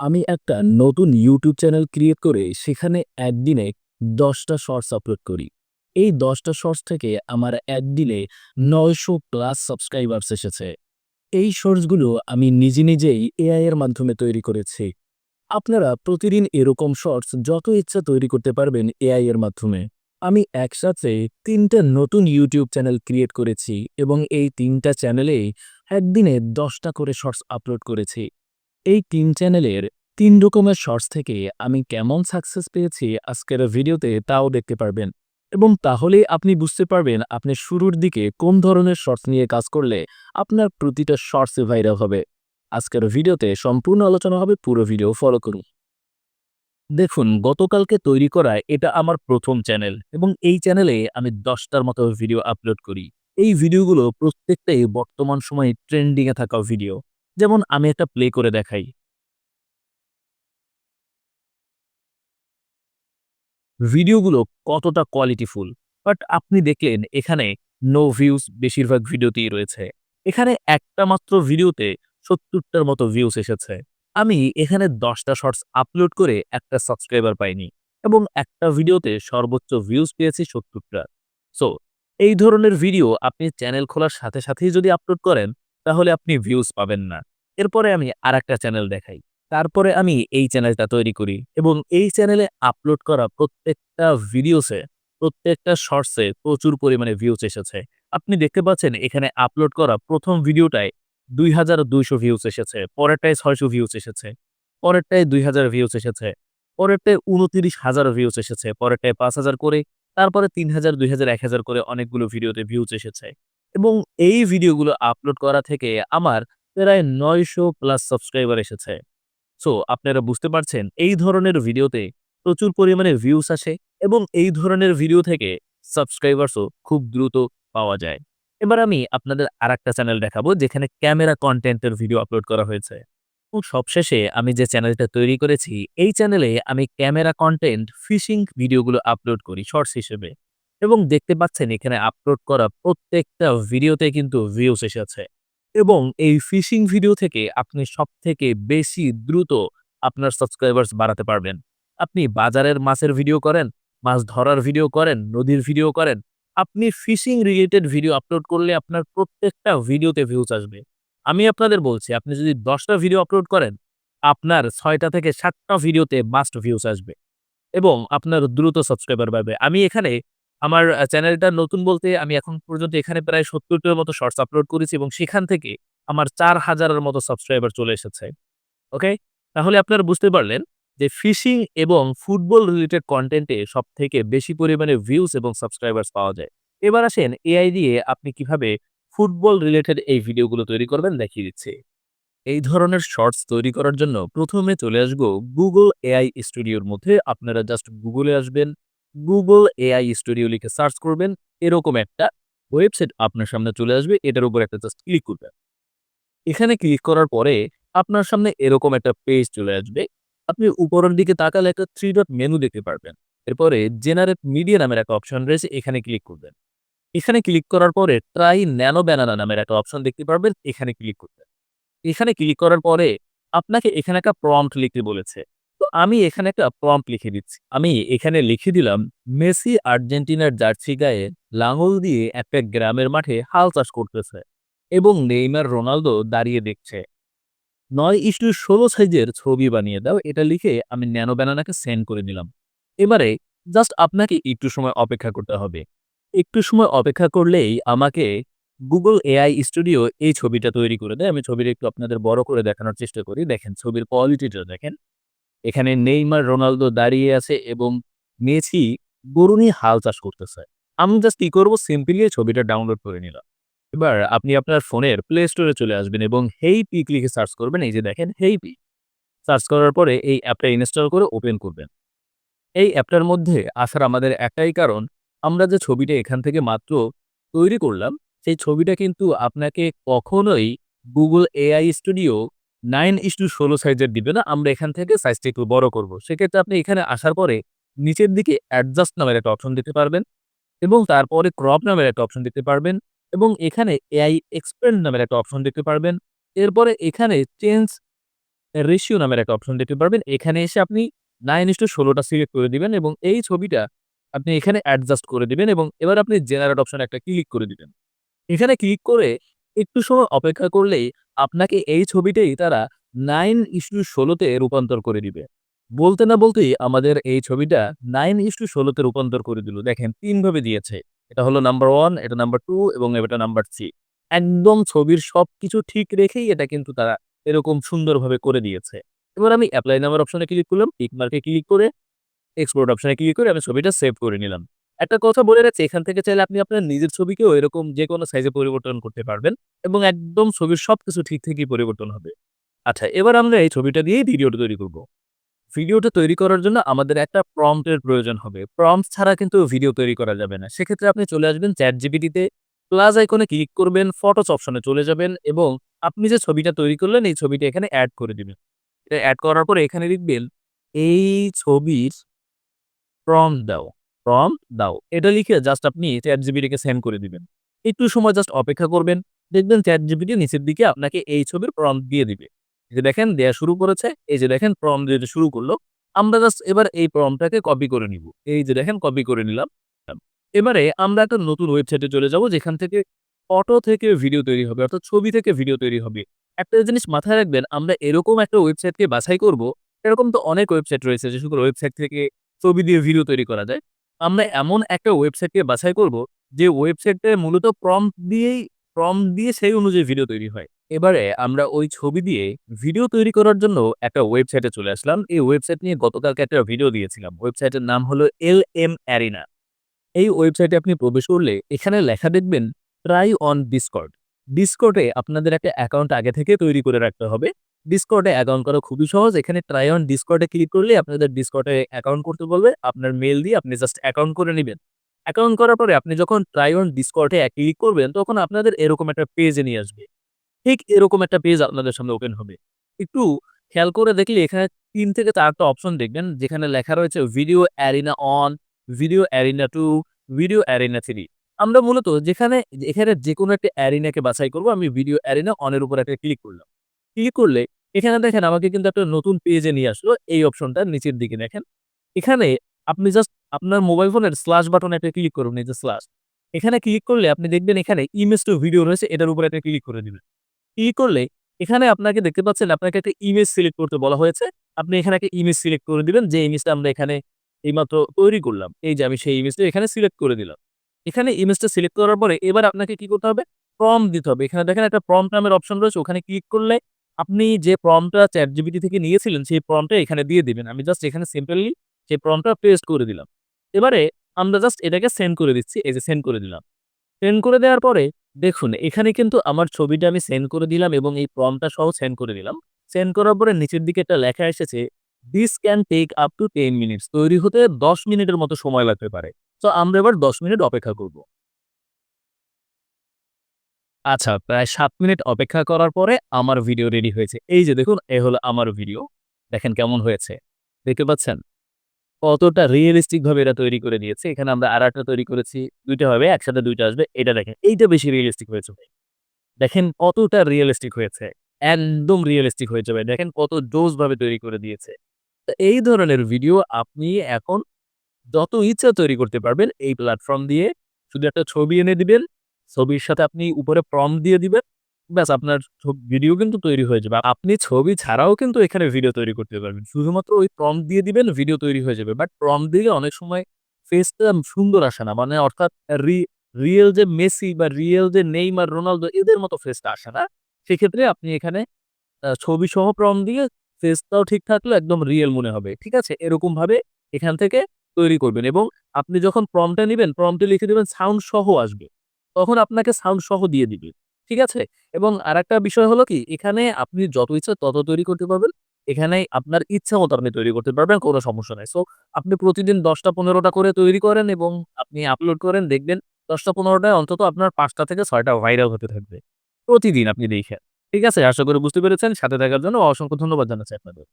আমি একটা নতুন ইউটিউব চ্যানেল ক্রিয়েট করে সেখানে একদিনে ১০ টা শর্টস আপলোড করি। এই দশটা শর্টস থেকে আমার একদিনে ৯০০ প্লাস সাবস্ক্রাইবার্স এসেছে। এই শর্টসগুলো আমি নিজে নিজেই এআই এর মাধ্যমে তৈরি করেছি। আপনারা প্রতিদিন এরকম শর্টস যত ইচ্ছা তৈরি করতে পারবেন এআই এর মাধ্যমে। আমি একসাথে তিনটা নতুন ইউটিউব চ্যানেল ক্রিয়েট করেছি এবং এই ৩ টা চ্যানেলেই একদিনে দশটা করে শর্টস আপলোড করেছি। এই ৩ চ্যানেলের তিন রকমের শর্টস থেকে আমি কেমন সাকসেস পেয়েছি আজকের ভিডিওতে তাও দেখতে পারবেন এবং তাহলেই আপনি বুঝতে পারবেন আপনি শুরুর দিকে কোন ধরনের শর্টস নিয়ে কাজ করলে আপনার প্রতিটা শর্টসে ভাইরাল হবে। আজকের ভিডিওতে সম্পূর্ণ আলোচনা হবে পুরো ভিডিও ফলো করুন। দেখুন, গতকালকে তৈরি করা এটা আমার প্রথম চ্যানেল এবং এই চ্যানেলে আমি দশটার মতো ভিডিও আপলোড করি। এই ভিডিওগুলো প্রত্যেকটাই বর্তমান সময়ে ট্রেন্ডিংয়ে থাকা ভিডিও। যেমন আমি একটা প্লে করে দেখাই। ভিডিওগুলো কতটা কোয়ালিটিফুল। বাট আপনি দেখলেন এখানে নো ভিউজ বেশিরভাগ ভিডিওতেই রয়েছে। এখানে একটা মাত্র ভিডিওতে ৭০ টার মতো ভিউজ এসেছে। আমি এখানে দশটা শর্টস আপলোড করে একটা সাবস্ক্রাইবার পাইনি এবং একটা ভিডিওতে সর্বোচ্চ ভিউজ পেয়েছি ৭০ টা। সো এই ধরনের ভিডিও আপনি চ্যানেল খোলার সাথে সাথেই যদি আপলোড করেন, তাহলে আপনি ভিউজ পাবেন না। এরপরে আমি আরেকটা চ্যানেল দেখাই। তারপরে আমি এই চ্যানেলটা তৈরি করি এবং এই চ্যানেলে আপলোড করা প্রত্যেকটা ভিডিওসে, প্রত্যেকটা শর্টসে প্রচুর পরিমাণে ভিউজ এসেছে। আপনি দেখতে পাচ্ছেন এখানে আপলোড করা প্রথম ভিডিওটায় ২২০০ ভিউজ এসেছে, পরেরটায় ৬০০ ভিউজ এসেছে, পরেরটায় ২০০০ ভিউজ এসেছে, পরেরটায় ২৯০০০ ভিউজ এসেছে, পরেরটায় ৫০০০ করে, তারপরে তিন হাজার দুই হাজার এক হাজার করে অনেকগুলো ভিডিওতে ভিউজ এসেছে এবং এই ভিডিওগুলো আপলোড করা থেকে আমার প্রায় ৯০০ প্লাস সাবস্ক্রাইবার এসেছে। সো, আপনারা বুঝতে পারছেন, এই ধরনের ভিডিওতে প্রচুর পরিমাণে ভিউস আসে এবং এই ধরনের ভিডিও থেকে সাবস্ক্রাইবার্সও খুব দ্রুত পাওয়া যায়। এবার আমি আপনাদের আরেকটা চ্যানেল দেখাবো, যেখানে ক্যামেরা কন্টেন্টের ভিডিও আপলোড করা হয়েছে। এবং সবশেষে আমি যে চ্যানেলটা তৈরি করেছি, এই চ্যানেলে আমি ক্যামেরা কন্টেন্ট ফিশিং ভিডিওগুলো আপলোড করি শর্টস হিসেবে এবং দেখতে পাচ্ছেন, এখানে আপলোড করা প্রত্যেকটা ভিডিওতে কিন্তু ভিউস এসেছে এবং এই ফিশিং ভিডিও থেকে আপনি সবথেকে বেশি দ্রুত আপনার সাবস্ক্রাইবার্স বাড়াতে পারবেন। আপনি বাজারের মাছের ভিডিও করেন, মাছ ধরার ভিডিও করেন, নদীর ভিডিও করেন। আপনি ফিশিং রিলেটেড ভিডিও আপলোড করলে আপনার প্রত্যেকটা ভিডিওতে ভিউজ আসবে। আমি আপনাদের বলছি আপনি যদি দশটা ভিডিও আপলোড করেন, আপনার ছয়টা থেকে সাতটা ভিডিওতে মাস্ট ভিউজ আসবে এবং আপনার দ্রুত সাবস্ক্রাইবার বাড়বে। আমি এখানে আমার চ্যানেলটা নতুন বলতে আমি এখন পর্যন্ত এখানে প্রায় ৭০ টার মতো শর্টস আপলোড করেছি এবং সেখান থেকে আমার চার হাজারের মতো সাবস্ক্রাইবার চলে এসেছে। ওকে? তাহলে আপনারা বুঝতে পারলেন যে ফিশিং এবং ফুটবল রিলেটেড কন্টেন্টে সব থেকে বেশি পরিমাণে ভিউজ এবং সাবস্ক্রাইবার্স পাওয়া যায়। এবার আসেন এআই দিয়ে আপনি কীভাবে ফুটবল রিলেটেড এই ভিডিওগুলো তৈরি করবেন দেখিয়ে দিচ্ছি। এই ধরনের শর্টস তৈরি করার জন্য প্রথমে চলে আসব গুগল এআই স্টুডিওর মধ্যে। আপনারা জাস্ট গুগলে আসবেন। Google এআই স্টুডিও লিখে সার্চ করবেন। এরকম একটা ওয়েবসাইট আপনার সামনে চলে আসবে। এটার উপর একটা জাস্ট ক্লিক করবেন। এখানে ক্লিক করার পরে আপনার সামনে এরকম একটা পেজ চলে আসবে। আপনি উপরের দিকে তাকালে একটা 3 ডট মেনু দেখতে পারবেন। এরপরে জেনারেট মিডিয়া নামের একটা অপশন রয়েছে, এখানে ক্লিক করবেন। এখানে ক্লিক করার পরে ট্রাই ন্যানো ব্যানানা নামের একটা অপশন দেখতে পারবেন। এখানে ক্লিক করবেন। এখানে ক্লিক করার পরে আপনাকে এখানে একটা প্রম্পট লিখতে বলেছে। আমি এখানে একটা প্রম্পট লিখে দিচ্ছি। আমি এখানে লিখে দিলাম, মেসি আর্জেন্টিনার জার্সি গায়ে লাঙল দিয়ে একটা গ্রামের মাঠে হাল চাষ করতেছে এবং নেইমার রোনালদো দাঁড়িয়ে দেখছে। ৯:১৬ সাইজের ছবি বানিয়ে দাও। এটা লিখে আমি ন্যানো ব্যানানাকে সেন্ড করে দিলাম। এবারে জাস্ট আপনাকে একটু সময় অপেক্ষা করতে হবে। একটু সময় অপেক্ষা করলেই আমাকে Google AI স্টুডিও এই ছবিটা তৈরি করে দেয়। আমি ছবিটা একটু আপনাদের বড় করে দেখানোর চেষ্টা করি। দেখেন, ছবির কোয়ালিটিটা দেখেন। এখানে নেইমার রোনালদো দাঁড়িয়ে আছে এবং মেসি গরু নিয়ে হাল চাষ করতেছে। আমি জাস্ট কি করব সিম্পলি ছবিটা ডাউনলোড করে নিলাম। এবার আপনি আপনার ফোনের প্লে স্টোরে চলে আসবেন এবং হেই পিক লিখে সার্চ করবেন। এই যে দেখেন হেই পিক। সার্চ করার পরে এই অ্যাপটা ইনস্টল করে ওপেন করবেন। এই অ্যাপটার মধ্যে আসার আমাদের একটাই কারণ আমরা যে ছবিটা এখান থেকে মাত্র তৈরি করলাম, সেই ছবিটা কিন্তু আপনাকে কখনোই গুগল এআই স্টুডিও 9:16 সাইজের দিবে না। আমরা এখান থেকে সাইজটা একটু বড় করব। সেক্ষেত্রে আপনি এখানে আসার পরে নিচের দিকে অ্যাডজাস্ট নামের একটা অপশন দিতে পারবেন এবং তারপরে ক্রপ নামের একটা অপশন দিতে পারবেন এবং এখানে এআই এক্সপ্যান্ড নামের একটা অপশন দিতে পারবেন। এরপরে এখানে চেঞ্জ রেশিও নামের একটা অপশন দিতে পারবেন। এখানে এসে আপনি নাইন 9:16 টা সিলেক্ট করে দিবেন এবং এই ছবিটা আপনি এখানে অ্যাডজাস্ট করে দিবেন এবং এবার আপনি জেনারেট অপশন একটা ক্লিক করে দিবেন। এখানে ক্লিক করে একটু সময় অপেক্ষা করলেই আপনাকে এই ছবিটাই তারা 9:16 তে রূপান্তর করে দিবে। বলতে না বলতেই আমাদের এই ছবিটা 9:16 তে রূপান্তর করে দিল। দেখেন ৩ ভাবে দিয়েছে। এটা হলো নাম্বার ওয়ান, এটা নাম্বার টু এবং এটা নাম্বার থ্রি একদম ছবির সবকিছু ঠিক রেখেই এটা কিন্তু তারা এরকম সুন্দরভাবে করে দিয়েছে। এবার আমি অ্যাপ্লাই নাম্বার অপশনে ক্লিক করলাম। টিক মার্কে ক্লিক করে এক্সপোর্ট অপশনে ক্লিক করে আমি ছবিটা সেভ করে নিলাম। একটা কথা বলে রাখছি এখান থেকে চাইলে আপনি আপনার নিজের ছবিকেও এরকম যেকোনো সাইজে পরিবর্তন করতে পারবেন এবং একদম ছবির সবকিছু ঠিক থেকেই পরিবর্তন হবে। আচ্ছা এবার আমরা এই ছবিটা দিয়েই ভিডিওটা তৈরি করব। ভিডিওটা তৈরি করার জন্য আমাদের একটা প্রম্পট এর প্রয়োজন হবে। প্রম্পট ছাড়া কিন্তু ভিডিও তৈরি করা যাবে না। সেক্ষেত্রে আপনি চলে আসবেন চ্যাট জিবিটিতে প্লাস আইকনে ক্লিক করবেন, ফটোস অপশনে চলে যাবেন এবং আপনি যে ছবিটা তৈরি করলেন এই ছবিটা এখানে অ্যাড করে দিবেন। এটা অ্যাড করার পরে এখানে লিখবেন এই ছবির প্রম্পট দাও, প্রম্পট দাও। এটা লিখে জাস্ট আপনি ChatGPT কে সেন্ড করে দিবেন। একটু সময় জাস্ট অপেক্ষা করবেন। দেখবেন ChatGPT নিচের দিকে আপনাকে এই ছবির প্রম্পট দিয়ে দিবে। যে দেখেন, দেয়া শুরু করেছে। এই যে দেখেন প্রম্পট দিতে শুরু করল। আমরা জাস্ট এবার এই প্রম্পটটাকে কপি করে নিব। এই যে দেখেন কপি করে নিলাম। এবারে আমরা একটা নতুন ওয়েবসাইটে চলে যাব, যেখান থেকে ফটো থেকে ভিডিও তৈরি হবে, অর্থাৎ ছবি থেকে ভিডিও তৈরি হবে। একটা জিনিস মাথায় রাখবেন, আমরা এরকম একটা ওয়েবসাইটকে বাছাই করব। এরকম তো অনেক ওয়েবসাইট রয়েছে, যে সকল ওয়েবসাইট থেকে ছবি দিয়ে ভিডিও তৈরি করা যায়। আমরা এমন একটা ওয়েবসাইটকে বাছাই করব যে ওয়েবসাইটে মূলত প্রম্পট দিয়েই প্রম্পট দিয়ে সেই অনুযায়ী ভিডিও তৈরি হয়। এবারে আমরা ওই ছবি দিয়ে ভিডিও তৈরি করার জন্য একটা ওয়েবসাইটে চলে আসলাম। এই ওয়েবসাইট নিয়ে গতকালকে একটা ভিডিও দিয়েছিলাম। ওয়েবসাইটের নাম হলো এল এম অ্যারিনা এই ওয়েবসাইটে আপনি প্রবেশ করলে এখানে লেখা দেখবেন ট্রাই অন ডিসকর্ড। ডিসকর্ডে আপনাদের একটা অ্যাকাউন্ট আগে থেকে তৈরি করে রাখতে হবে। ডিসকর্ডে অ্যাকাউন্ট করা খুবই সহজ। এখানে ট্রাই অন ডিসকর্ডে ক্লিক করলে আপনাদের ডিসকর্ডে অ্যাকাউন্ট করতে বলবে। আপনার মেইল দিয়ে আপনি জাস্ট অ্যাকাউন্ট করে নেবেন অ্যাকাউন্ট করার পরে আপনি যখন ট্রাই অন ডিসকর্ডে ক্লিক করবেন তখন আপনাদের এরকম একটা পেজে নিয়ে আসবে। ঠিক এরকম একটা পেজ আপনাদের সামনে ওপেন হবে। একটু খেয়াল করে দেখলে এখানে তিন থেকে ৪ টা অপশন দেখবেন যেখানে লেখা রয়েছে video arena one, video arena two video arena three আমরা মূলত যেখানে এখানে যেকোনো একটা অ্যারিনাকে বাছাই করব। আমি ভিডিও অ্যারিনা অন এর উপর একটা ক্লিক করলাম। ক্লিক করলে এখানে দেখেন আমাকে কিন্তু একটা নতুন পেজে নিয়ে আসলো। এই অপশনটার নিচের দিকে দেখেন। এখানে আপনি জাস্ট আপনার মোবাইল ফোনের স্ল্যাশ বাটনে একটা ক্লিক করুন, এই যে স্ল্যাশ। এখানে ক্লিক করলে আপনি দেখবেন এখানে ইমেজ টু ভিডিও রয়েছে, এটার উপরে একটা ক্লিক করে দিবেন। ক্লিক করলে এখানে আপনাকে দেখতে পাচ্ছেন আপনাকে একটা ইমেজ সিলেক্ট করতে বলা হয়েছে। আপনি এখানে একটা ইমেজ সিলেক্ট করে দিবেন, যে ইমেজটা আমরা এখানে এইমাত্র তৈরি করলাম। এই যে আমি সেই ইমেজটা এখানে সিলেক্ট করে দিলাম। এখানে ইমেজটা সিলেক্ট করার পরে এবার আপনাকে কি করতে হবে? প্রম্পট দিতে হবে। এখানে দেখেন একটা প্রম্পট নামের অপশন রয়েছে, ওখানে ক্লিক করলে আপনি যে প্রমটা চ্যাট জিবিটি থেকে নিয়েছিলেন, সেই প্রম্পটটা এখানে দিয়ে দিবেন। আমি জাস্ট এখানে সিম্পলি সেই প্রম্পটটা পেস্ট করে দিলাম। এবারে আমরা জাস্ট এটাকে সেন্ড করে দিচ্ছি। এই যে সেন্ড করে দিলাম। সেন্ড করে দেওয়ার পরে দেখুন, এখানে কিন্তু আমার ছবিটা আমি সেন্ড করে দিলাম এবং এই প্রম্পটটা সহ সেন্ড করে দিলাম। সেন্ড করার পরে নিচের দিকে একটা লেখা এসেছে this can take up to ten minutes তৈরি হতে ১০ মিনিটের মতো সময় লাগতে পারে। তো আমরা এবার ১০ মিনিট অপেক্ষা করব। আচ্ছা প্রায় সাত মিনিট অপেক্ষা করার পরে আমার ভিডিও রেডি হয়েছে। এই যে দেখুন, এ হলো আমার ভিডিও। দেখেন কেমন হয়েছে। দেখতে পাচ্ছেন? কতটা রিয়ালিস্টিক ভাবে এটা তৈরি করে দিয়েছে। এখানে আমরা আর একটা তৈরি করেছি। দুইটা হবে, একসাথে দুইটা আসবে। এটা দেখেন। এইটা বেশি রিয়ালিস্টিক হয়েছে ভাই। দেখেন কতটা রিয়ালিস্টিক হয়েছে। একদম রিয়েলিস্টিক হয়েছে ভাই। দেখেন কত জোস ভাবে তৈরি করে দিয়েছে। এই ধরনের ভিডিও আপনি এখন যত ইচ্ছা তৈরি করতে পারবেন এই প্ল্যাটফর্ম দিয়ে। শুধু একটা ছবি এনে দিবেন। ছবির সাথে আপনি উপরে প্রম্পট দিয়ে দিবেন। ব্যাস আপনার ভিডিও কিন্তু তৈরি হয়ে যাবে। আপনি ছবি ছাড়াও কিন্তু এখানে ভিডিও তৈরি করতে পারবেন। শুধুমাত্র ওই প্রম্পট দিয়ে দিবেন ভিডিও তৈরি হয়ে যাবে। বাট প্রম্পট দিলে অনেক সময় ফেসটা সুন্দর আসে না। মানে অর্থাৎ রি রিয়েল যে মেসি বা রিয়েল যে নেইমার, রোনালদো এদের মতো ফেসটা আসে না। সেক্ষেত্রে আপনি এখানে ছবি সহ প্রম্পট দিয়ে ফেসটাও ঠিক থাকলে একদম রিয়েল মনে হবে। ঠিক আছে? এরকমভাবে এখান থেকে তৈরি করবেন এবং আপনি যখন প্রম্পটটা নিবেন প্রম্পটে লিখে দিবেন সাউন্ড সহ আসবে। তখন আপনাকে সাউন্ড সহ দিয়ে দিবে। ঠিক আছে? এবং আরেকটা বিষয় হলো কি, এখানে আপনি যত ইচ্ছা তত তৈরি করতে পারবেন। এখানে আপনার ইচ্ছা মতো আপনি তৈরি করতে পারবেন, কোনো সমস্যা নাই। সো আপনি প্রতিদিন দশটা পনেরোটা করে তৈরি করেন এবং আপনি আপলোড করেন, দেখবেন ১০ টা ১৫ টায় অন্তত আপনার পাঁচটা থেকে ছয়টা ভাইরাল হতে থাকবে। প্রতিদিন আপনি দেখেন। ঠিক আছে? আশা করি বুঝতে পেরেছেন। সাথে থাকার জন্য অসংখ্য ধন্যবাদ জানাচ্ছি আপনাদের।